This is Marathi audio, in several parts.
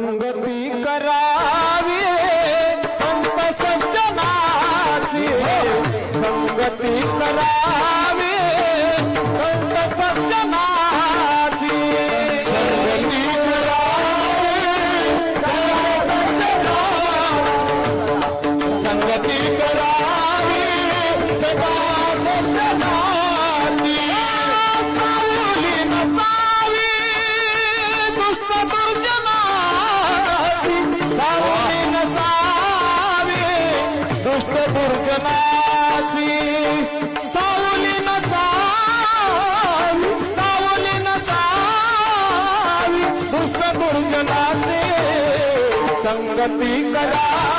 संगती करावी दुर्जनाची सावली नसावी सावली नसावी दुष्ट दुर्जनाची संगती करावी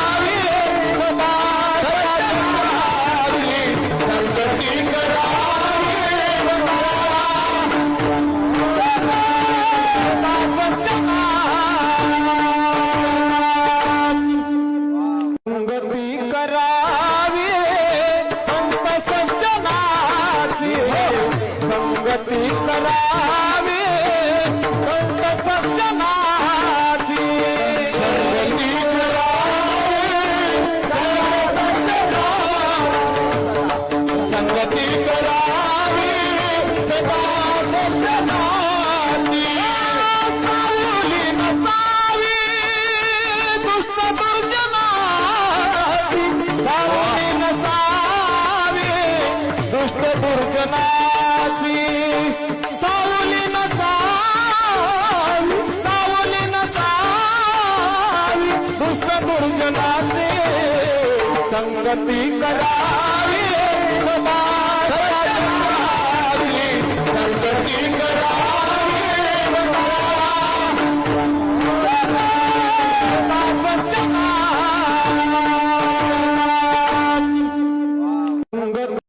संगती करावी संत सज्जनाची संगती करावी संत सज्जनाची. संगती करावी सदा सज्जनाची सावली नसावी दुष्ट दुर्जनाची सावली नसावी। दुष्ट दुर्जनाची सावली नसावी सावली नसावी दुष्ट दुर्जनाचे संगती करावी.